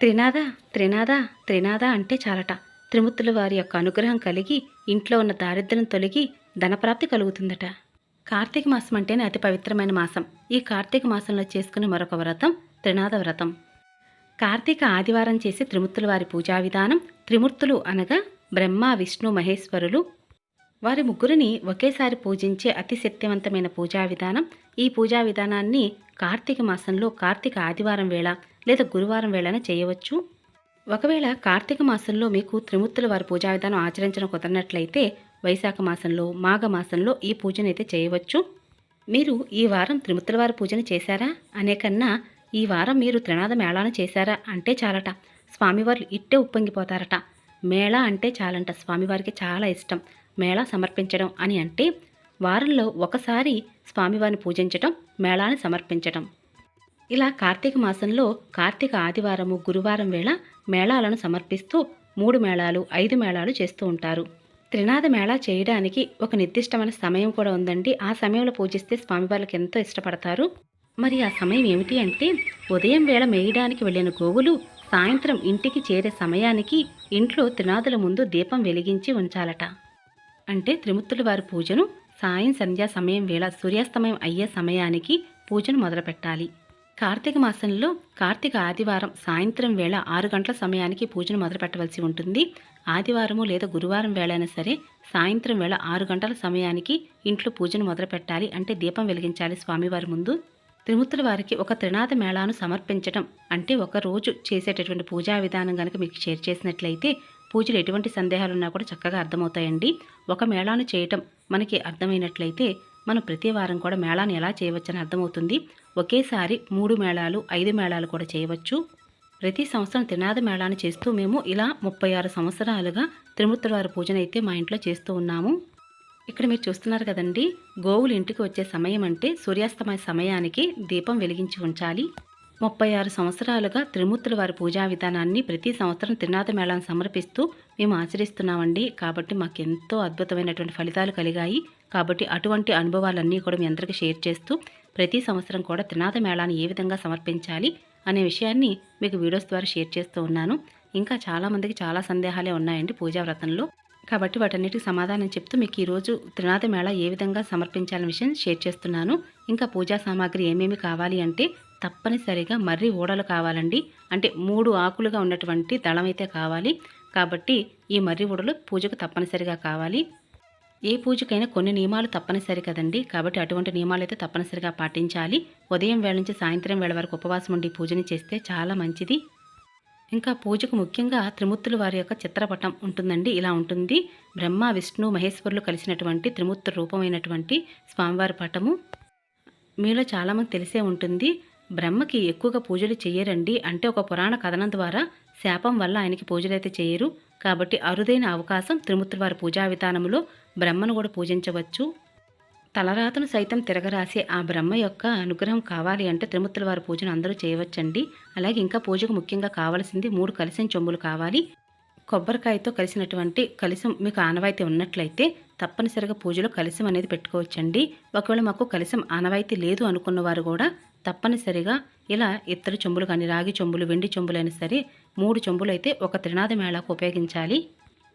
త్రినాద త్రినాద త్రినాద అంటే చాలట. త్రిమూర్తుల వారి యొక్క అనుగ్రహం కలిగి ఇంట్లో ఉన్న దారిద్ర్యం తొలగి ధనప్రాప్తి కలుగుతుందట. కార్తీక మాసం అంటేనే అతి పవిత్రమైన మాసం. ఈ కార్తీక మాసంలో చేసుకునే మరొక వ్రతం త్రినాద వ్రతం. కార్తీక ఆదివారం చేసే త్రిమూర్తుల వారి పూజా విధానం త్రిమూర్తులు అనగా బ్రహ్మ విష్ణు మహేశ్వరులు. వారి ముగ్గురిని ఒకేసారి పూజించే అతి శక్తివంతమైన పూజా విధానం. ఈ పూజా విధానాన్ని కార్తీక మాసంలో కార్తీక ఆదివారం వేళ లేదా గురువారం వేళన చేయవచ్చు. ఒకవేళ కార్తీక మాసంలో మీకు త్రిమూర్తుల వారి పూజా విధానం ఆచరించడం కుదరనట్లయితే వైశాఖ మాసంలో మాఘ మాసంలో ఈ పూజనైతే చేయవచ్చు. మీరు ఈ వారం త్రిమూర్తుల వారి పూజను చేశారా? అనే కన్నా ఈ వారం మీరు త్రినాద మేళాను చేశారా అంటే చాలట. స్వామివారు ఇట్టే ఉప్పొంగిపోతారట. మేళా అంటే చాలంట. స్వామివారికి చాలా ఇష్టం. మేళా సమర్పించడం అని అంటే వారంలో ఒకసారి స్వామివారిని పూజించటం మేళాన్ని సమర్పించటం. ఇలా కార్తీక మాసంలో కార్తీక ఆదివారము గురువారం వేళ మేళాలను సమర్పిస్తూ మూడు మేళాలు ఐదు మేళాలు చేస్తూ ఉంటారు. త్రినాద మేళా చేయడానికి ఒక నిర్దిష్టమైన సమయం కూడా ఉందండి. ఆ సమయంలో పూజిస్తే స్వామివారికి ఎంతో ఇష్టపడతారు. మరి ఆ సమయం ఏమిటి అంటే ఉదయం వేళ మేయడానికి వెళ్ళిన గోవులు సాయంత్రం ఇంటికి చేరే సమయానికి ఇంట్లో త్రినాదుల ముందు దీపం వెలిగించి ఉంచాలట. అంటే త్రిముత్తుల వారి పూజను సాయం సంధ్యా సమయం వేళ సూర్యాస్తమయం అయ్యే సమయానికి పూజను మొదలుపెట్టాలి. కార్తీక మాసంలో కార్తీక ఆదివారం సాయంత్రం వేళ ఆరు గంటల సమయానికి పూజను మొదలుపెట్టవలసి ఉంటుంది. ఆదివారము లేదా గురువారం వేళ అయినా సరే సాయంత్రం వేళ ఆరు గంటల సమయానికి ఇంట్లో పూజను మొదలుపెట్టాలి అంటే దీపం వెలిగించాలి స్వామివారి ముందు. త్రిమూర్తుల వారికి ఒక త్రినాథ మేళాను సమర్పించటం అంటే ఒక రోజు చేసేటటువంటి పూజా విధానం కనుక మీకు షేర్ చేసినట్లయితే పూజలు ఎటువంటి సందేహాలు ఉన్నా కూడా చక్కగా అర్థమవుతాయండి. ఒక మేళాను చేయటం మనకి అర్థమైనట్లయితే మనం ప్రతి వారం కూడా మేళాను ఎలా చేయవచ్చని అర్థమవుతుంది. ఒకేసారి మూడు మేళాలు ఐదు మేళాలు కూడా చేయవచ్చు. ప్రతి సంవత్సరం త్రినాథ మేళాను చేస్తూ మేము ఇలా ముప్పై ఆరు సంవత్సరాలుగా త్రిమూర్తుల వారి పూజన అయితే మా ఇంట్లో చేస్తూ ఉన్నాము. ఇక్కడ మీరు చూస్తున్నారు కదండి గోవులు ఇంటికి వచ్చే సమయం అంటే సూర్యాస్తమయ సమయానికి దీపం వెలిగించి ఉంచాలి. ముప్పై ఆరు సంవత్సరాలుగా త్రిమూర్తుల వారి పూజా విధానాన్ని ప్రతి సంవత్సరం త్రినాథ మేళాను సమర్పిస్తూ మేము ఆచరిస్తున్నామండి. కాబట్టి మాకు ఎంతో అద్భుతమైనటువంటి ఫలితాలు కలిగాయి. కాబట్టి అటువంటి అనుభవాలన్నీ కూడా మీ అందరికీ షేర్ చేస్తూ ప్రతి సంవత్సరం కూడా త్రినాథ మేళాన్ని ఏ విధంగా సమర్పించాలి అనే విషయాన్ని మీకు వీడియోస్ ద్వారా షేర్ చేస్తూ ఉన్నాను. ఇంకా చాలామందికి చాలా సందేహాలే ఉన్నాయండి పూజా వ్రతంలో. కాబట్టి వాటన్నిటికి సమాధానం చెప్తూ మీకు ఈరోజు త్రినాథ మేళ ఏ విధంగా సమర్పించాలనే విషయం షేర్ చేస్తున్నాను. ఇంకా పూజా సామాగ్రి ఏమేమి కావాలి అంటే తప్పనిసరిగా మర్రి ఊడలు కావాలండి. అంటే మూడు ఆకులుగా ఉన్నటువంటి దళం అయితే కావాలి. కాబట్టి ఈ మర్రి ఊడలు పూజకు తప్పనిసరిగా కావాలి. ఏ పూజకైనా కొన్ని నియమాలు తప్పనిసరి కదండి. కాబట్టి అటువంటి నియమాలు అయితే తప్పనిసరిగా పాటించాలి. ఉదయం వేళ నుంచి సాయంత్రం వేళ వరకు ఉపవాసం ఉండి పూజని చేస్తే చాలా మంచిది. ఇంకా పూజకు ముఖ్యంగా త్రిమూర్తులు వారి యొక్క చిత్రపటం ఉంటుందండి. ఇలా ఉంటుంది. బ్రహ్మ విష్ణు మహేశ్వరులు కలిసినటువంటి త్రిమూర్తుల రూపమైనటువంటి స్వామివారి పటము. మీలో చాలామంది తెలిసే ఉంటుంది. బ్రహ్మకి ఎక్కువగా పూజలు చేయరండి అంటే ఒక పురాణ కథనం ద్వారా శాపం వల్ల ఆయనకి పూజలు అయితే చేయరు కాబట్టి అరుదైన అవకాశం త్రిమూర్తుల పూజా విధానంలో బ్రహ్మను కూడా పూజించవచ్చు. తలరాతను సైతం తిరగరాసే ఆ బ్రహ్మ యొక్క అనుగ్రహం కావాలి అంటే త్రిమూర్తుల వారి పూజను అందరూ చేయవచ్చండి. అలాగే ఇంకా పూజకు ముఖ్యంగా కావాల్సింది మూడు కలిసిన చెంబులు కావాలి. కొబ్బరికాయతో కలిసినటువంటి కలిసం మీకు ఆనవాయితీ ఉన్నట్లయితే తప్పనిసరిగా పూజలో కలిసం అనేది పెట్టుకోవచ్చండి. ఒకవేళ మాకు కలిసం ఆనవాయితీ లేదు అనుకున్న వారు కూడా తప్పనిసరిగా ఇలా ఇతర చెంబులు కానీ రాగి చెంబులు వెండి చెంబులైనా సరే మూడు చెంబులు అయితే ఒక త్రినాద మేళాకు ఉపయోగించాలి.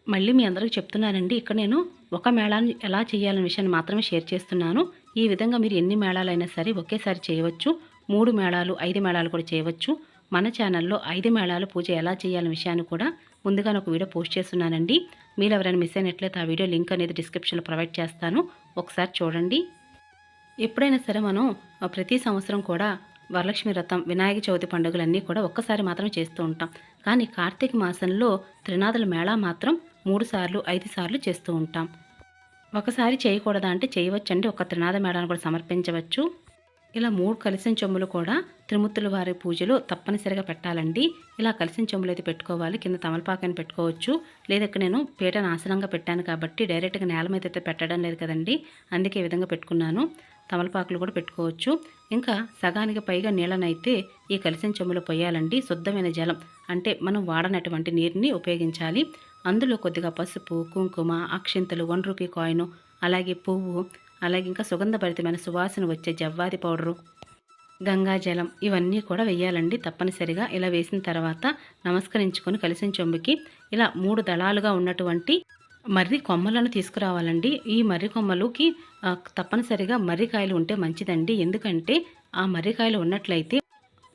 మళ్ళీ మీ అందరికీ చెప్తున్నానండి ఇక్కడ నేను ఒక మేళాన్ని ఎలా చేయాలనే విషయాన్ని మాత్రమే షేర్ చేస్తున్నాను. ఈ విధంగా మీరు ఎన్ని మేళాలైనా సరే ఒకేసారి చేయవచ్చు. మూడు మేళాలు ఐదు మేళాలు కూడా చేయవచ్చు. మన ఛానల్లో ఐదు మేళాలు పూజ ఎలా చేయాలనే విషయాన్ని కూడా ముందుగానే ఒక వీడియో పోస్ట్ చేస్తున్నానండి. మీరు ఎవరైనా మిస్ అయినట్లయితే ఆ వీడియో లింక్ అనేది డిస్క్రిప్షన్లో ప్రొవైడ్ చేస్తాను. ఒకసారి చూడండి. ఎప్పుడైనా సరే మనం ప్రతి సంవత్సరం కూడా వరలక్ష్మి వ్రతం వినాయక చవితి పండుగలన్నీ కూడా ఒక్కసారి మాత్రం చేస్తూ ఉంటాం. కానీ కార్తీక మాసంలో త్రినాథుల మేళా మాత్రం మూడు సార్లు ఐదు సార్లు చేస్తూ ఉంటాం. ఒకసారి చేయకూడదా అంటే చేయవచ్చండి. ఒక త్రినాథ మేళాను కూడా సమర్పించవచ్చు. ఇలా మూడు కలిసిన చెమ్ములు కూడా త్రిమూర్తుల వారి పూజలో తప్పనిసరిగా పెట్టాలండి. ఇలా కలిసిన చెమ్ములు అయితే పెట్టుకోవాలి. కింద తమలపాకని పెట్టుకోవచ్చు. లేదా ఇక్కడ నేను పీట నాశనంగా పెట్టాను కాబట్టి డైరెక్ట్గా నేల మీద అయితే పెట్టడం లేదు కదండి. అందుకే ఈ విధంగా పెట్టుకున్నాను. తమలపాకులు కూడా పెట్టుకోవచ్చు. ఇంకా సగానికి పైగా నీళ్ళనైతే ఈ కలిసిన చెమ్ములో పోయాలండి శుద్ధమైన జలం. అంటే మనం వాడనటువంటి నీరుని ఉపయోగించాలి. అందులో కొద్దిగా పసుపు కుంకుమ అక్షింతలు వన్ రూపీ కాయిన్ అలాగే పువ్వు అలాగే ఇంకా సుగంధభరితమైన సువాసన వచ్చే జవ్వాది పౌడరు గంగాజలం ఇవన్నీ కూడా వెయ్యాలండి తప్పనిసరిగా ఇలా వేసిన తర్వాత నమస్కరించుకొని కలిసిన చెంబుకి ఇలా మూడు దళాలుగా ఉన్నటువంటి మర్రి కొమ్మలను తీసుకురావాలండి. ఈ మర్రి కొమ్మలుకి తప్పనిసరిగా మర్రికాయలు ఉంటే మంచిదండి. ఎందుకంటే ఆ మర్రికాయలు ఉన్నట్లయితే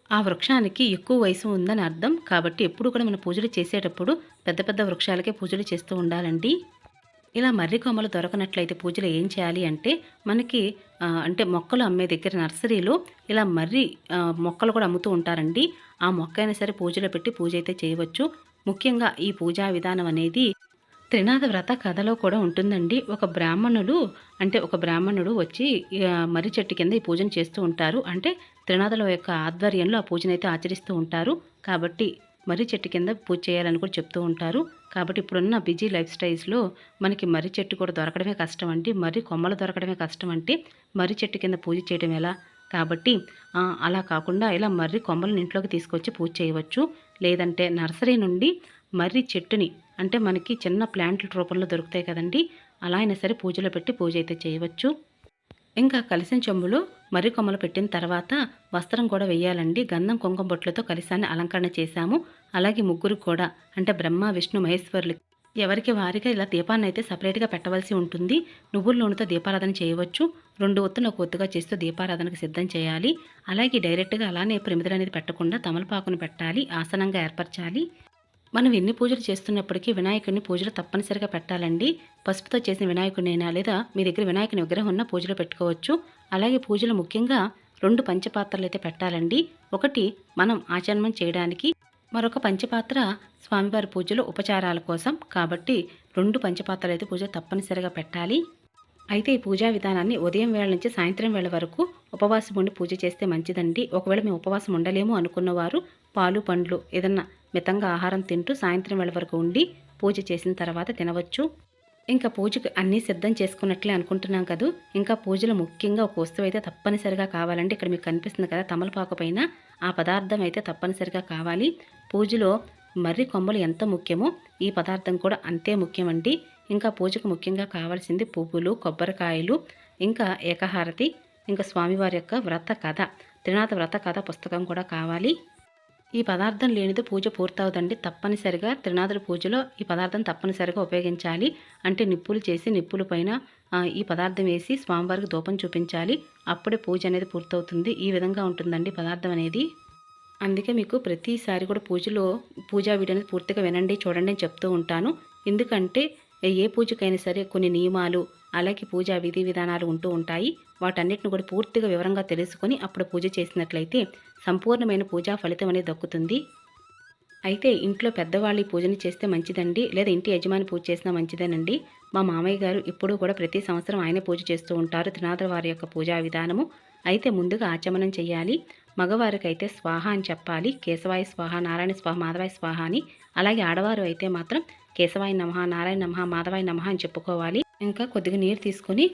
ఆ వృక్షానికి ఎక్కువ వయసు ఉందని అర్థం. కాబట్టి ఎప్పుడు కూడా మనం పూజలు చేసేటప్పుడు పెద్ద పెద్ద వృక్షాలకే పూజలు చేస్తూ ఉండాలండి. ఇలా మర్రి కొమ్మలు దొరకనట్లయితే పూజలు ఏం చేయాలి అంటే మనకి అంటే మొక్కలు అమ్మే దగ్గర నర్సరీలో ఇలా మర్రి మొక్కలు కూడా అమ్ముతూ ఉంటారండి. ఆ మొక్క అయినా సరే పూజలో పెట్టి పూజ అయితే చేయవచ్చు. ముఖ్యంగా ఈ పూజా విధానం అనేది త్రినాథ వ్రత కథలో కూడా ఉంటుందండి. ఒక బ్రాహ్మణుడు అంటే ఒక బ్రాహ్మణుడు వచ్చి మర్రి చెట్టు కింద ఈ పూజను చేస్తూ ఉంటారు. అంటే త్రినాథుల యొక్క ఆధ్వర్యంలో ఆ పూజను అయితే ఆచరిస్తూ ఉంటారు. కాబట్టి మర్రి చెట్టు కింద పూజ చేయాలని కూడా చెప్తూ ఉంటారు. కాబట్టి ఇప్పుడున్న బిజీ లైఫ్ స్టైల్స్లో మనకి మర్రి చెట్టు కూడా దొరకడమే కష్టం అండి. మర్రి కొమ్మలు దొరకడమే కష్టం అంటే మర్రి చెట్టు కింద పూజ చేయడం ఎలా? కాబట్టి అలా కాకుండా ఇలా మర్రి కొమ్మలను ఇంట్లోకి తీసుకొచ్చి పూజ చేయవచ్చు. లేదంటే నర్సరీ నుండి మర్రి చెట్టుని అంటే మనకి చిన్న ప్లాంట్ల రూపంలో దొరుకుతాయి కదండి. అలా అయినా సరే పూజలో పెట్టి పూజ అయితే చేయవచ్చు. ఇంకా కలిసిన చెంబులో మర్రి కొమ్మలు పెట్టిన తర్వాత వస్త్రం కూడా వేయాలండి. గంధం కుంకుమ బొట్లతో కలిసాన్ని అలంకరణ చేశాము. అలాగే ముగ్గురు కూడా అంటే బ్రహ్మ విష్ణు మహేశ్వరులు. ఎవరికి వారిగా ఇలా దీపాన్ని అయితే సపరేట్గా పెట్టవలసి ఉంటుంది. నువ్వుల నూనెతో దీపారాధన చేయవచ్చు. రెండు ఒత్తులు ఒక ఒత్తుగా చేస్తూ దీపారాధనకు సిద్ధం చేయాలి. అలాగే డైరెక్ట్గా అలానే ప్రమిదలు అనేది పెట్టకుండా తమలపాకును పెట్టాలి. ఆసనంగా ఏర్పరచాలి. మనం ఎన్ని పూజలు చేస్తున్నప్పటికీ వినాయకుడిని పూజలు తప్పనిసరిగా పెట్టాలండి. పసుపుతో చేసిన వినాయకుడినైనా లేదా మీ దగ్గర వినాయకుని విగ్రహం ఉన్న పూజలు పెట్టుకోవచ్చు. అలాగే పూజలు ముఖ్యంగా రెండు పంచపాత్రలు అయితే పెట్టాలండి. ఒకటి మనం ఆచరణం చేయడానికి మరొక పంచపాత్ర స్వామివారి పూజలు ఉపచారాల కోసం. కాబట్టి రెండు పంచపాత్రలు అయితే పూజ తప్పనిసరిగా పెట్టాలి. అయితే ఈ పూజా విధానాన్ని ఉదయం వేళ నుంచి సాయంత్రం వేళ వరకు ఉపవాసం ఉండి పూజ చేస్తే మంచిదండి. ఒకవేళ మేము ఉపవాసం ఉండలేము అనుకున్నవారు పాలు పండ్లు ఏదన్నా మితంగా ఆహారం తింటూ సాయంత్రం వేళ వరకు ఉండి పూజ చేసిన తర్వాత తినవచ్చు. ఇంకా పూజకు అన్నీ సిద్ధం చేసుకున్నట్లే అనుకుంటున్నాం కదూ. ఇంకా పూజలో ముఖ్యంగా ఒక వస్తువు అయితే తప్పనిసరిగా కావాలండి. ఇక్కడ మీకు కనిపిస్తుంది కదా తమలపాకు పైన ఆ పదార్థం అయితే తప్పనిసరిగా కావాలి. పూజలో మర్రి కొమ్మలు ఎంత ముఖ్యమో ఈ పదార్థం కూడా అంతే ముఖ్యమండి. ఇంకా పూజకు ముఖ్యంగా కావాల్సింది పువ్వులు కొబ్బరికాయలు ఇంకా ఏకహారతి ఇంకా స్వామివారి యొక్క వ్రత కథ త్రినాథ వ్రత కథ పుస్తకం కూడా కావాలి. ఈ పదార్థం లేనిది పూజ పూర్తవుదండి. తప్పనిసరిగా త్రినాథుల పూజలో ఈ పదార్థం తప్పనిసరిగా ఉపయోగించాలి. అంటే నిప్పులు చేసి నిప్పుల పైన ఈ పదార్థం వేసి స్వామివారికి దూపం చూపించాలి. అప్పుడే పూజ అనేది పూర్తవుతుంది. ఈ విధంగా ఉంటుందండి పదార్థం అనేది. అందుకే మీకు ప్రతిసారి కూడా పూజలో పూజా వీడియో అనేది పూర్తిగా వినండి చూడండి అని చెప్తూ ఉంటాను. ఎందుకంటే ఏ పూజకైనా సరే కొన్ని నియమాలు అలాగే పూజా విధి విధానాలు ఉంటూ ఉంటాయి. వాటన్నిటిని కూడా పూర్తిగా వివరంగా తెలుసుకొని అప్పుడు పూజ చేసినట్లయితే సంపూర్ణమైన పూజా ఫలితం అనేది దక్కుతుంది. అయితే ఇంట్లో పెద్దవాళ్ళు పూజని చేస్తే మంచిదండి? లేదా ఇంటి యజమాని పూజ చేసినా మంచిదేనండి? మా మామయ్య గారు ఇప్పుడు కూడా ప్రతి సంవత్సరం ఆయనే పూజ చేస్తూ ఉంటారు త్రినాథుల వారి యొక్క పూజా విధానము. అయితే ముందుగా ఆచమనం చేయాలి మగవారికి అయితే స్వాహ అని చెప్పాలి. కేశవాయ స్వాహ నారాయణ స్వాహ మాధవాయ స్వాహ అని. అలాగే ఆడవారు అయితే మాత్రం కేశవాయ నమః నారాయణ నమ మాధవాయ నమః అని చెప్పుకోవాలి. ఇంకా కొద్దిగా నీరు తీసుకొని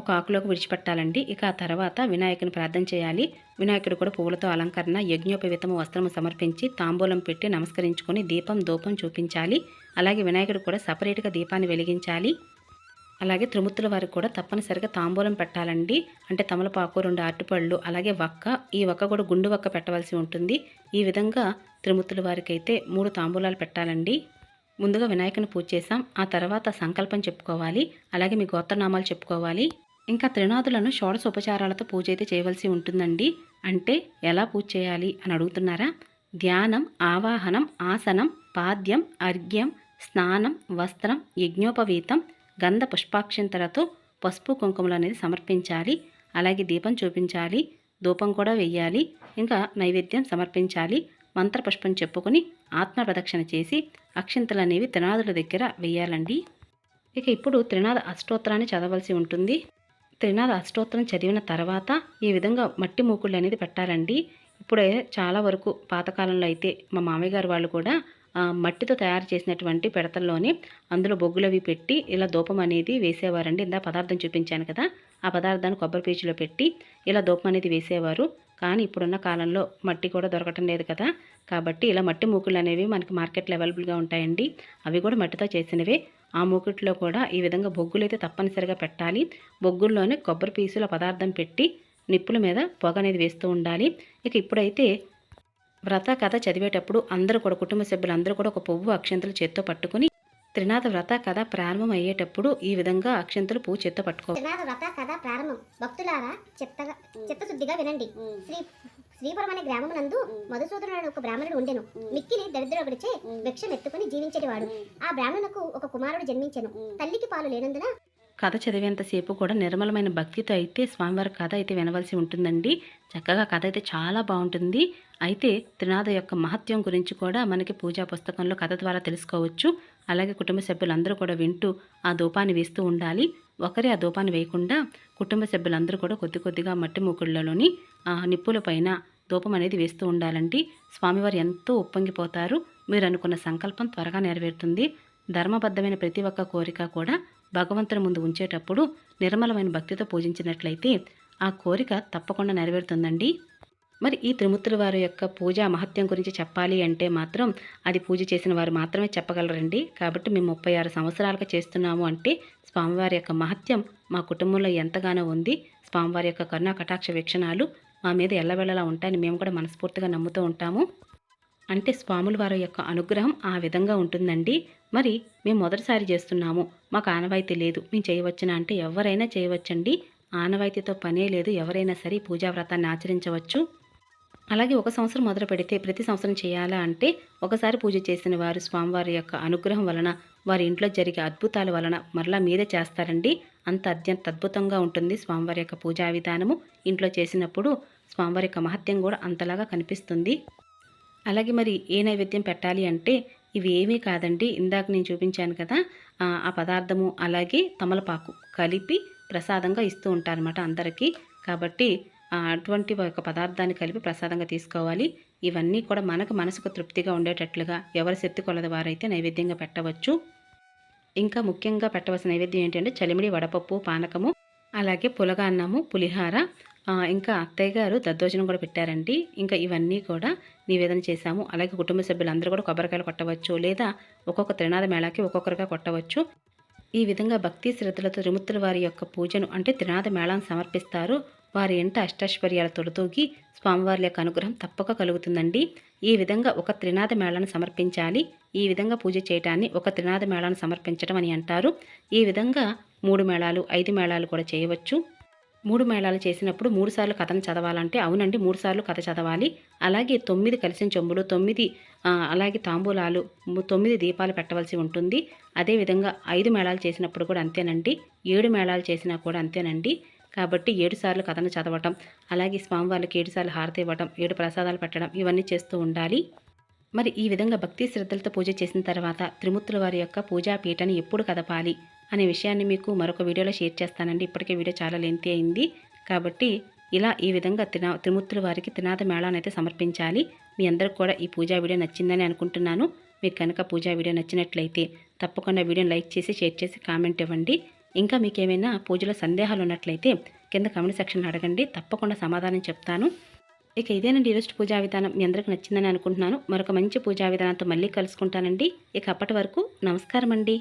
ఒక ఆకులోకి విడిచిపెట్టాలండి. ఇక ఆ తర్వాత వినాయకుని ప్రార్థన చేయాలి. వినాయకుడు కూడా పువ్వులతో అలంకరణ యజ్ఞోపవితము వస్త్రము సమర్పించి తాంబూలం పెట్టి నమస్కరించుకొని దీపం ధూపం చూపించాలి. అలాగే వినాయకుడు కూడా సపరేట్గా దీపాన్ని వెలిగించాలి. అలాగే త్రిమూర్తుల వారికి కూడా తప్పనిసరిగా తాంబూలం పెట్టాలండి. అంటే తమలపాకు రెండు అరటిపళ్ళు అలాగే వక్క. ఈ వక్క కూడా గుండు వక్క పెట్టవలసి ఉంటుంది. ఈ విధంగా త్రిమూర్తుల వారికి అయితే మూడు తాంబూలాలు పెట్టాలండి. ముందుగా వినాయకుని పూజ చేసాం ఆ తర్వాత సంకల్పం చెప్పుకోవాలి. అలాగే మీ గోత్రనామాలు చెప్పుకోవాలి. ఇంకా త్రినాథులను షోడశ ఉపచారాలతో పూజ అయితే చేయవలసి ఉంటుందండి. అంటే ఎలా పూజ చేయాలి అని అడుగుతున్నారా? ధ్యానం ఆవాహనం ఆసనం పాద్యం అర్ఘ్యం స్నానం వస్త్రం యజ్ఞోపవీతం గంధ పుష్పాక్షంతలతో పసుపు కుంకుమలు అనేది సమర్పించాలి. అలాగే దీపం చూపించాలి. ధూపం కూడా వెయ్యాలి. ఇంకా నైవేద్యం సమర్పించాలి. మంత్రపుష్పం చెప్పుకొని ఆత్మ ప్రదక్షిణ చేసి అక్షింతలు అనేవి త్రినాథుల దగ్గర వేయాలండి. ఇక ఇప్పుడు త్రినాథ అష్టోత్తరాన్ని చదవలసి ఉంటుంది. త్రినాథ అష్టోత్తరం చదివిన తర్వాత ఈ విధంగా మట్టి మూకుళ్ళు అనేది పెట్టాలండి. ఇప్పుడే చాలా వరకు పాతకాలంలో అయితే మా మామయ్య గారు వాళ్ళు కూడా మట్టితో తయారు చేసినటువంటి పెడతల్లోనే అందులో బొగ్గులవి పెట్టి ఇలా ధూపం అనేది వేసేవారండి. ఇందా పదార్థం చూపించాను కదా ఆ పదార్థాన్ని కొబ్బరి పీచులో పెట్టి ఇలా ధూపం అనేది వేసేవారు. కానీ ఇప్పుడున్న కాలంలో మట్టి కూడా దొరకటం లేదు కదా. కాబట్టి ఇలా మట్టి మూకుళ్ళు అనేవి మనకి మార్కెట్లో అవైలబుల్గా ఉంటాయండి. అవి కూడా మట్టితో చేసినవే. ఆ మూకుట్లో కూడా ఈ విధంగా బొగ్గులు అయితే తప్పనిసరిగా పెట్టాలి. బొగ్గుల్లోనే కొబ్బరి పీసుల పదార్థం పెట్టి నిప్పుల మీద పొగ అనేది వేస్తూ ఉండాలి. ఇక ఇప్పుడైతే వ్రత కథ చదివేటప్పుడు అందరూ కూడా కుటుంబ సభ్యులందరూ కూడా ఒక పువ్వు అక్షంతలు చేత్తో పట్టుకుని త్రినాథ వ్రత కథ ప్రారంభం అయ్యేటప్పుడు ఈ విధంగా అక్షంతలు పువ్వు చేత్తో పట్టుకోవాలి త్రినాథ వ్రత కథ ప్రారంభం. భక్తులారా చిత్తగా చిత్తశుద్ధిగా వినండి. శ్రీ శ్రీపురం అనే గ్రామమునందు మధుసూదనుడు ఒక బ్రాహ్మణుడు ఉండెను. మిక్కిలి దరిద్రొకడిచే భిక్షం ఎత్తుకుని జీవించేటివాడు. ఆ బ్రాహ్మణునకు ఒక కుమారుడు జన్మించెను. తల్లికి పాలు లేనందున కథ చదివేంతసేపు కూడా నిర్మలమైన భక్తితో అయితే స్వామివారి కథ అయితే వినవలసి ఉంటుందండి. చక్కగా కథ అయితే చాలా బాగుంటుంది. అయితే త్రినాథ యొక్క మహత్యం గురించి కూడా మనకి పూజా పుస్తకంలో కథ ద్వారా తెలుసుకోవచ్చు. అలాగే కుటుంబ సభ్యులందరూ కూడా వింటూ ఆ ధూపాన్ని వేస్తూ ఉండాలి. ఒకరే ఆ ధూపాన్ని వేయకుండా కుటుంబ సభ్యులందరూ కూడా కొద్ది కొద్దిగా మట్టి మూకుళ్ళలోని ఆ నిప్పుల పైన ధూపం అనేది వేస్తూ ఉండాలండి. స్వామివారు ఎంతో ఉప్పొంగిపోతారు. మీరు అనుకున్న సంకల్పం త్వరగా నెరవేరుతుంది. ధర్మబద్ధమైన ప్రతి ఒక్క కోరిక కూడా భగవంతుని ముందు ఉంచేటప్పుడు నిర్మలమైన భక్తితో పూజించినట్లయితే ఆ కోరిక తప్పకుండా నెరవేరుతుందండి. మరి ఈ త్రిమూర్తుల వారి యొక్క పూజ మహత్యం గురించి చెప్పాలి అంటే మాత్రం అది పూజ చేసిన వారు మాత్రమే చెప్పగలరండి. కాబట్టి మేము ముప్పై ఆరు సంవత్సరాలుగా చేస్తున్నాము అంటే స్వామివారి యొక్క మహత్యం మా కుటుంబంలో ఎంతగానో ఉంది. స్వామివారి యొక్క కరుణా కటాక్ష వీక్షణాలు మా మీద ఎల్లవెల్లలా ఉంటాయని మేము కూడా మనస్ఫూర్తిగా నమ్ముతూ ఉంటాము. అంటే స్వాముల వారి యొక్క అనుగ్రహం ఆ విధంగా ఉంటుందండి. మరి మేము మొదటిసారి చేస్తున్నాము. మాకు ఆనవాయితీ లేదు. మేము చేయవచ్చునా అంటే ఎవరైనా చేయవచ్చండి. ఆనవాయితీతో పనే లేదు. ఎవరైనా సరే పూజా వ్రతాన్ని ఆచరించవచ్చు. అలాగే ఒక సంవత్సరం మొదలు పెడితే ప్రతి సంవత్సరం చేయాలా అంటే ఒకసారి పూజ చేసిన వారు స్వామివారి యొక్క అనుగ్రహం వలన వారి ఇంట్లో జరిగే అద్భుతాల వలన మరలా మీదే చేస్తారండి. అంత అత్యంత అద్భుతంగా ఉంటుంది స్వామివారి యొక్క పూజా విధానము. ఇంట్లో చేసినప్పుడు స్వామివారి యొక్క మహత్యం కూడా అంతలాగా కనిపిస్తుంది. అలాగే మరి ఏ నైవేద్యం పెట్టాలి అంటే ఇవి ఏమీ కాదండి. ఇందాక నేను చూపించాను కదా ఆ, పదార్థము అలాగే తమలపాకు కలిపి ప్రసాదంగా ఇస్తూ ఉంటారన్నమాట అందరికీ. కాబట్టి అటువంటి ఒక పదార్థాన్ని కలిపి ప్రసాదంగా తీసుకోవాలి. ఇవన్నీ కూడా మనకు మనసుకు తృప్తిగా ఉండేటట్లుగా ఎవరి శక్తి కొలది వారైతే నైవేద్యంగా పెట్టవచ్చు. ఇంకా ముఖ్యంగా పెట్టవలసిన నైవేద్యం ఏంటంటే చలిమిడి వడపప్పు పానకము అలాగే పులగాన్నము పులిహార ఇంకా అత్తయ్య గారు దద్దోజనం కూడా పెట్టారండి. ఇంకా ఇవన్నీ కూడా నివేదన చేశాము. అలాగే కుటుంబ సభ్యులందరూ కూడా కొబ్బరికాయలు కొట్టవచ్చు లేదా ఒక్కొక్క త్రినాథ మేళాకి ఒక్కొక్కరుగా కొట్టవచ్చు. ఈ విధంగా భక్తి శ్రద్ధలతో త్రిమూర్తుల వారి యొక్క పూజను అంటే త్రినాథ మేళాన్ని సమర్పిస్తారు. వారి ఎంట అష్టైశ్వర్యాల తొలతూగి స్వామివారి యొక్క అనుగ్రహం తప్పక కలుగుతుందండి. ఈ విధంగా ఒక త్రినాథ మేళాను సమర్పించాలి. ఈ విధంగా పూజ చేయటాన్ని ఒక త్రినాథ మేళాన్ని సమర్పించడం అని అంటారు. ఈ విధంగా మూడు మేళాలు ఐదు మేళాలు కూడా చేయవచ్చు. మూడు మేళాలు చేసినప్పుడు మూడు సార్లు కథను చదవాలంటే అవునండి మూడు సార్లు కథ చదవాలి. అలాగే తొమ్మిది కలిసిన చెంబులు తొమ్మిది అలాగే తాంబూలాలు తొమ్మిది దీపాలు పెట్టవలసి ఉంటుంది. అదేవిధంగా ఐదు మేళాలు చేసినప్పుడు కూడా అంతేనండి. ఏడు మేళాలు చేసినా కూడా అంతేనండి. కాబట్టి ఏడు సార్లు కథను చదవటం అలాగే స్వామివార్లకు ఏడు సార్లు హారతి ఇవ్వటం ఏడు ప్రసాదాలు పెట్టడం ఇవన్నీ చేస్తూ ఉండాలి. మరి ఈ విధంగా భక్తి శ్రద్ధలతో పూజ చేసిన తర్వాత త్రిమూర్తుల వారి యొక్క పూజా పీఠని ఎప్పుడు కదపాలి అనే విషయాన్ని మీకు మరొక వీడియోలో షేర్ చేస్తానండి. ఇప్పటికే వీడియో చాలా లెంతి అయింది. కాబట్టి ఇలా ఈ విధంగా తినా త్రిమూర్తుల వారికి త్రినాథ మేళాన్ని అయితే సమర్పించాలి. మీ అందరికి కూడా ఈ పూజా వీడియో నచ్చిందని అనుకుంటున్నాను. మీకు కనుక పూజా వీడియో నచ్చినట్లయితే తప్పకుండా వీడియోని లైక్ చేసి షేర్ చేసి కామెంట్ ఇవ్వండి. ఇంకా మీకు ఏమైనా పూజలో సందేహాలు ఉన్నట్లయితే కింద కామెంట్ సెక్షన్ అడగండి. తప్పకుండా సమాధానం చెప్తాను. ఇక ఇదేనండి ఈరోజు పూజా విధానం. మీ అందరికి నచ్చిందని అనుకుంటున్నాను. మరొక మంచి పూజా విధానంతో మళ్ళీ కలుసుకుంటానండి. ఇక అప్పటి వరకు నమస్కారం అండి